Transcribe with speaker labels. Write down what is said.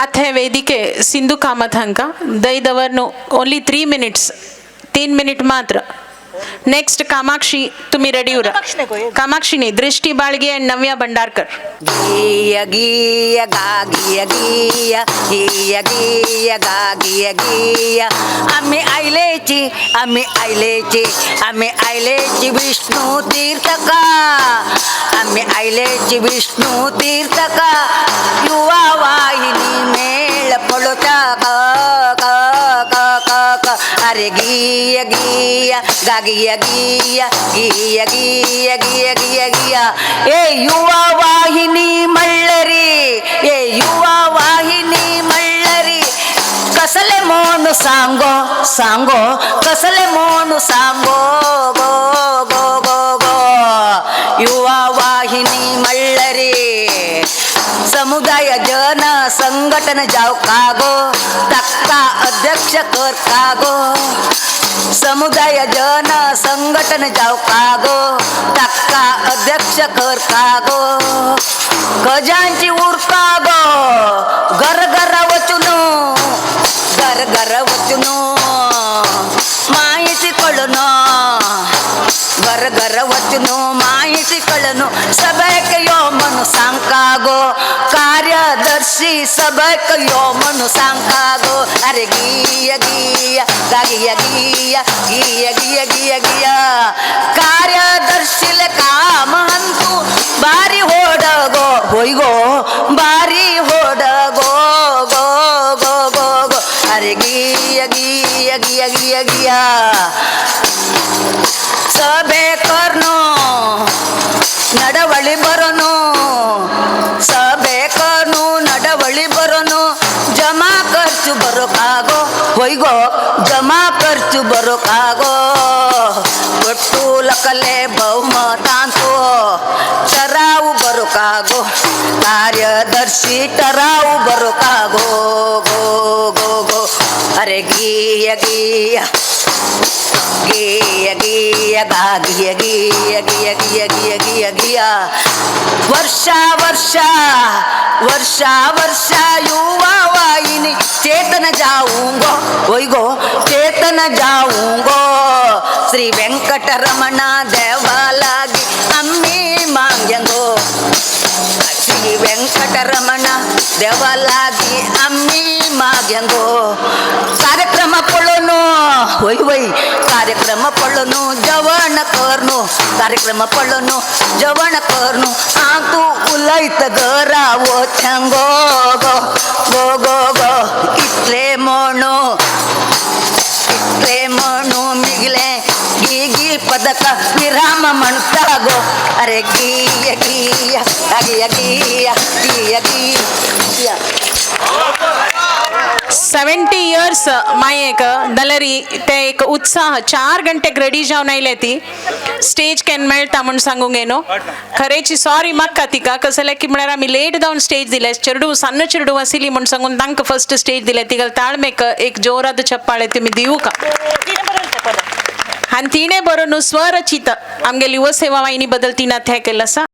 Speaker 1: अथ वेदिके सिंधु कामथंक दई दवर्नु ओनली थ्री मिनिट्स तीन मिनिट मात्र. नेक्स्ट कामाक्षी तुम्हें रेडी हो रहा कामाक्षी नहीं दृष्टि बाड़गे एंड नव्या भंडारकर.
Speaker 2: विष्णु तीर्थ का विष्णु तीर्थ का ಗಾರೆ ಗೀಯ ಗೀಯ, ಗಾಗಿಯ ಗೀಯ ಗೀಯ ಗೀಯ ಗೀಯ ಗೀಯ ಗೀಯ. ಏ ಯುವ ವಾಹಿನಿ ಮಳ್ಳರಿ, ಏ ಯುವ ವಾಹಿನಿ ಮಳ್ಳರಿ. ಕಸಲೆ ಮೋನು ಸಾಂಗೋ ಸಾಂಗೋ, ಕಸಲೆ ಮೋನು ಸಾಂಗೋ, ಗೋ ಗೋ ಗೋ ಗೋ. ಯುವ ವಾಹಿನಿ ಮಳ್ಳರಿ, ಸಮುದಾಯ ಜನ ಸಂಘಟನೆ ಜಾವ್ ಕಾಗೋ ತಕ್ಕ आयुष्य करता गो? समुदाय जन संघटन जाव का गो? टाका अध्यक्ष करता गो? गजांची उरका गो? गर गर वचनो गर गर वचनो माहिती कळणं ಗರಗರ ಮಾಹಿತಿ ಕಳನು ಸಭೆಕೆಯೋ ಮನು ಸಾಂಕಾಗೋ, ಕಾರ್ಯದರ್ಶಿ ಸಭೆಕೆಯೋ ಮನು ಸಾಂಕಾಗೋ. ಅರೆ ಗೀಯ ಗೀಯ, ಗಗಿಯ, ಗೀಯ ಗೀಯ, ಗಿಯ ಗಿಯ ಗಿಯ. ಕಾರ್ಯದರ್ಶಿ ಕಾಮ ಮಹಂತು, ಬಾರಿ ಹೋಡಗೋ, ಹೊಯ್ಗೋ, ಬಾರಿ ಗಿಯ ಗಿಯ ಗಿಯ ಗಿಯ. ಸಭೆ ಕರ್ನು ನಡವಳಿ ಬರೋನು. ಸಭೆ ಕರ್ನು ನಡವಳಿ ಬರೋನು. ಜಮಾ ಖರ್ಚು ಬರೋಕಾಗೋ. ಹೊಯ್ಗೋ, ಜಮಾ ಖರ್ಚು ಬರೋಕಾಗೋ. ಒಟ್ಟು ಲಕಲೆ ಬಹುಮತಾಂತೋ. ಚರಾವು ಬರೋಕಾಗೋ. ಕಾರ್ಯದರ್ಶಿ, ಟರಾವು ಬರೋಕಾಗೋ. ಅರೆ ಗೀಯ ಗೀಯ ಗೀಯ ಗೀಯ ಗಾ, ಗಿಯ ಗೀಯ ಗಿಯ ಗಿಯ ಗಿಯ ಗಿಯ ಗಿಯ. ವರ್ಷ ವರ್ಷ ವರ್ಷ ವರ್ಷ ಯುವವಾಯಿನಿ ಚೇತನ ಜಾವುಂಗೋ, ಒಯ್ಗೋ, ಚೇತನ ಜಾವುಂಗೋ. ಶ್ರೀ ವೆಂಕಟರಮಣ ದೇವಾಲಾಗಿ ಅಮ್ಮಿ ಮಾಂಗ್ಯಂಗೋ. ಶ್ರೀ ವೆಂಕಟರಮಣ ದೇವಾಲಾಗಿ ಅಮ್ಮಿ ಮಾಗ್ಯಂಗೋ. ಒಯ್ ಒಯ್ ಕಾರ್ಯಕ್ರಮ ಪೊಳನು ಜವಣ ಕರ್ನು ಕಾರ್ಯಕ್ರಮ ಪೊಳನು ಜವಣ ಕರ್ನು ಆತು ಉಲೈತ ಗರ ಓ छंगो गो गो गो गो इतले म्हणू इतले म्हणू मिगले गी गी पदक विराम म्हणता गो अरे गिय गिय गिय गिय સેવન્ટી
Speaker 1: યર્સ માએ એક દલરી તે એક उत्साह चार गंटेक रेडी जावन आयले ती स्टेज केन मेळटा म्हूण सांगूंक येनो खरेची सॉरी मागता तिका कसले की म्हळ्यार आमी लेट जावन स्टेज दिले चेडू सान्न चेडू आशिल्ली म्हूण सांगून तांकां फर्स्ट स्टेज दिले तिका ताळमेक एक जोराद चप्पाळे तुमी दिवका आनी तिणें बरो न्हू स्वरचित आमगेली युवसेवा वाहिनी बद्दल तिणें हें केलें आसा